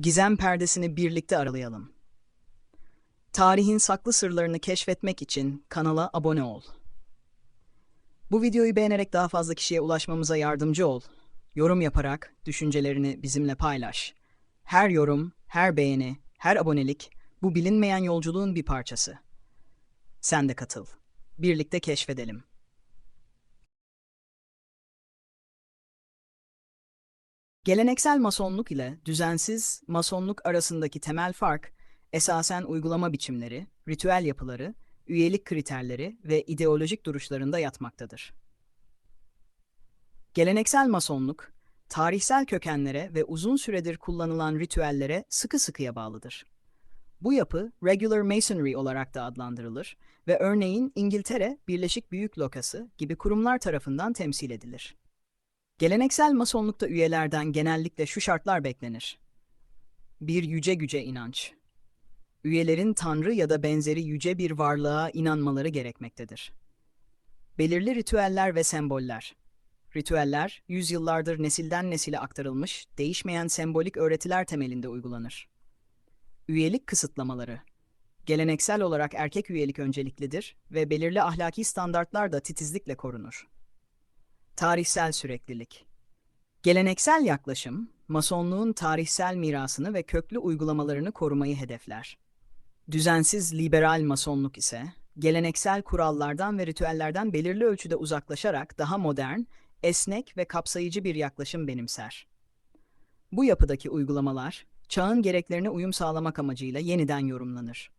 Gizem perdesini birlikte aralayalım. Tarihin saklı sırlarını keşfetmek için kanala abone ol. Bu videoyu beğenerek daha fazla kişiye ulaşmamıza yardımcı ol. Yorum yaparak düşüncelerini bizimle paylaş. Her yorum, her beğeni, her abonelik bu bilinmeyen yolculuğun bir parçası. Sen de katıl. Birlikte keşfedelim. Geleneksel masonluk ile düzensiz masonluk arasındaki temel fark, esasen uygulama biçimleri, ritüel yapıları, üyelik kriterleri ve ideolojik duruşlarında yatmaktadır. Geleneksel masonluk, tarihsel kökenlere ve uzun süredir kullanılan ritüellere sıkı sıkıya bağlıdır. Bu yapı regular masonry olarak da adlandırılır ve örneğin İngiltere Birleşik Büyük Lokası gibi kurumlar tarafından temsil edilir. Geleneksel masonlukta üyelerden genellikle şu şartlar beklenir. Bir yüce güce inanç. Üyelerin tanrı ya da benzeri yüce bir varlığa inanmaları gerekmektedir. Belirli ritüeller ve semboller. Ritüeller, yüzyıllardır nesilden nesile aktarılmış, değişmeyen sembolik öğretiler temelinde uygulanır. Üyelik kısıtlamaları. Geleneksel olarak erkek üyelik önceliklidir ve belirli ahlaki standartlar da titizlikle korunur. Tarihsel süreklilik. Geleneksel yaklaşım, masonluğun tarihsel mirasını ve köklü uygulamalarını korumayı hedefler. Düzensiz liberal masonluk ise, geleneksel kurallardan ve ritüellerden belirli ölçüde uzaklaşarak daha modern, esnek ve kapsayıcı bir yaklaşım benimser. Bu yapıdaki uygulamalar, çağın gereklerine uyum sağlamak amacıyla yeniden yorumlanır.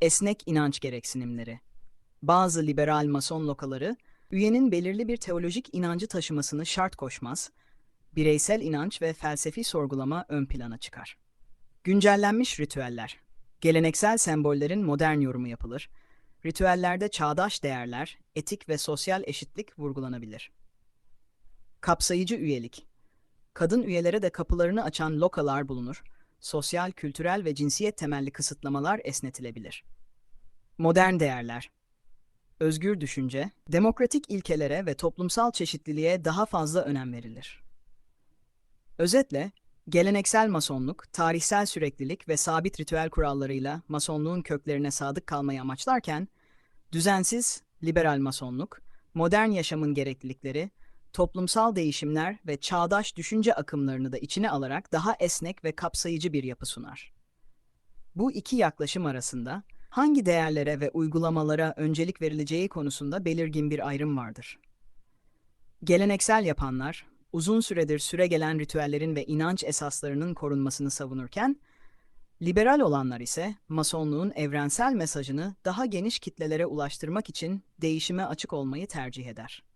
Esnek inanç gereksinimleri. Bazı liberal mason lokaları, üyenin belirli bir teolojik inancı taşımasını şart koşmaz, bireysel inanç ve felsefi sorgulama ön plana çıkar. Güncellenmiş ritüeller. Geleneksel sembollerin modern yorumu yapılır. Ritüellerde çağdaş değerler, etik ve sosyal eşitlik vurgulanabilir. Kapsayıcı üyelik. Kadın üyelere de kapılarını açan lokalar bulunur. Sosyal, kültürel ve cinsiyet temelli kısıtlamalar esnetilebilir. Modern değerler özgür düşünce, demokratik ilkelere ve toplumsal çeşitliliğe daha fazla önem verilir. Özetle, geleneksel masonluk, tarihsel süreklilik ve sabit ritüel kurallarıyla masonluğun köklerine sadık kalmayı amaçlarken, düzensiz, liberal masonluk, modern yaşamın gereklilikleri, toplumsal değişimler ve çağdaş düşünce akımlarını da içine alarak daha esnek ve kapsayıcı bir yapı sunar. Bu iki yaklaşım arasında, hangi değerlere ve uygulamalara öncelik verileceği konusunda belirgin bir ayrım vardır. Geleneksel yapanlar, uzun süredir süregelen ritüellerin ve inanç esaslarının korunmasını savunurken, liberal olanlar ise masonluğun evrensel mesajını daha geniş kitlelere ulaştırmak için değişime açık olmayı tercih eder.